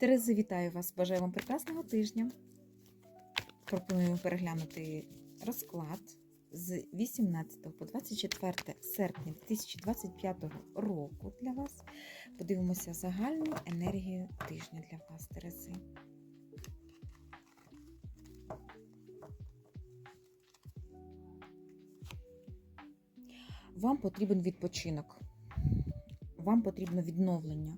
Терези, вітаю вас! Бажаю вам прекрасного тижня. Пропоную переглянути розклад з 18 по 24 серпня 2025 року для вас. Подивимося загальну енергію тижня для вас, Терези. Вам потрібен відпочинок, вам потрібно відновлення.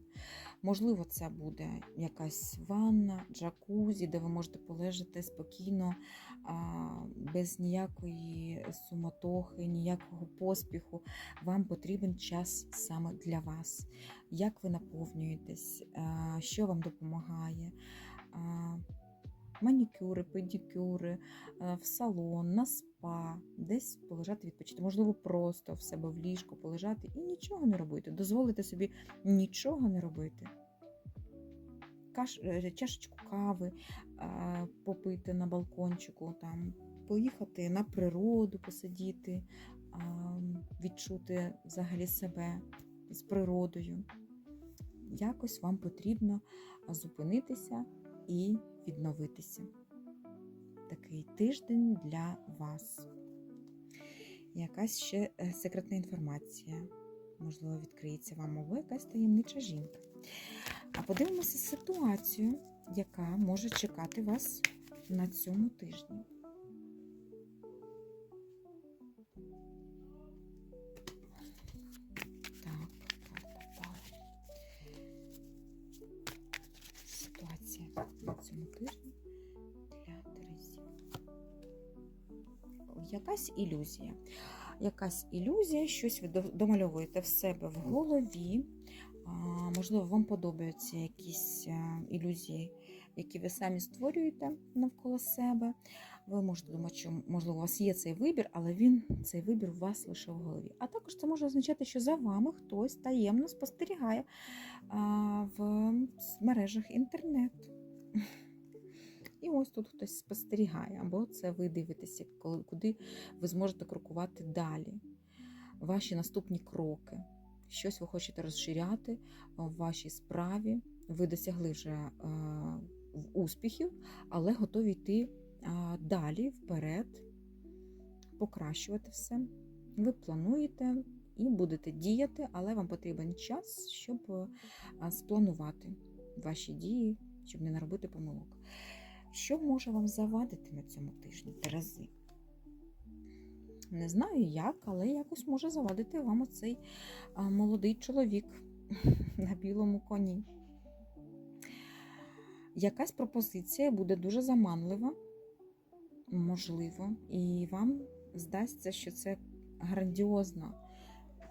Можливо, це буде якась ванна, джакузі, де ви можете полежати спокійно, без ніякої суматохи, ніякого поспіху. Вам потрібен час саме для вас. Як ви наповнюєтесь, що вам допомагає? Манікюри, педикюри, в салон, на спа, десь полежати відпочити. Можливо, просто в себе в ліжку полежати і нічого не робити. Дозволити собі нічого не робити. Каш, чашечку кави попити на балкончику, там, поїхати на природу, посидіти, відчути взагалі себе з природою. Якось вам потрібно зупинитися і відновитися. Такий тиждень для вас. Якась ще е, секретна інформація, можливо, відкриється вам або якась таємнича жінка. А подивимося ситуацію, яка може чекати вас на цьому тижні. На цьому тижні для Терезів. Якась ілюзія. Якась ілюзія, щось ви домальовуєте в себе в голові. Можливо, вам подобаються якісь ілюзії, які ви самі створюєте навколо себе. Ви можете думати, що, можливо, у вас є цей вибір, але він, цей вибір у вас лише в голові. А також це може означати, що за вами хтось таємно спостерігає в мережах інтернету. І ось тут хтось спостерігає, або це ви дивитеся, куди ви зможете крокувати далі. Ваші наступні кроки. Щось ви хочете розширяти в вашій справі. Ви досягли вже успіхів, але готові йти далі, вперед, покращувати все. Ви плануєте і будете діяти, але вам потрібен час, щоб спланувати ваші дії, щоб не наробити помилок. Що може вам завадити на цьому тижні, Терези? Не знаю як, але якось може завадити вам оцей молодий чоловік на білому коні. Якась пропозиція буде дуже заманлива, можливо, і вам здасться, що це грандіозна,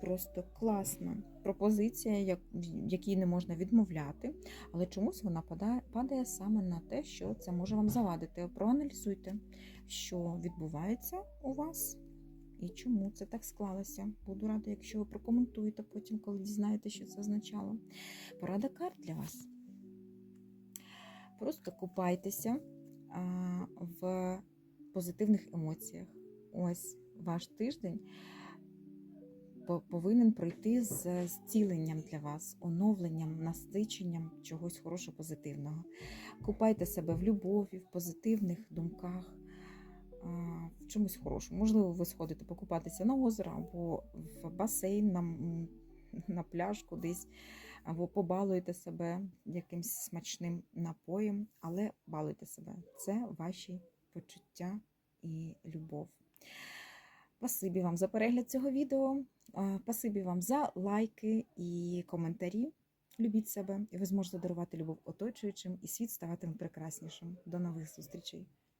просто класна пропозиція, якій не можна відмовляти, але чомусь вона падає, саме на те, що це може вам завадити. Проаналізуйте, що відбувається у вас. І чому це так склалося? Буду рада, якщо ви прокоментуєте потім, коли дізнаєте, що це означало. Порада карт для вас. Просто купайтеся в позитивних емоціях. Ось ваш тиждень повинен пройти з зціленням для вас, оновленням, насиченням чогось хорошого, позитивного. Купайте себе в любові, в позитивних думках в чомусь хорошому. Можливо, ви сходите покупатися на озеро або в басейн, на, на пляж кудись, або побалуєте себе якимось смачним напоєм, але балуйте себе. Це ваші почуття і любов. Спасибі вам за перегляд цього відео. Спасибі вам за лайки і коментарі. Любіть себе, і ви зможете дарувати любов оточуючим, і світ ставатиме прекраснішим. До нових зустрічей!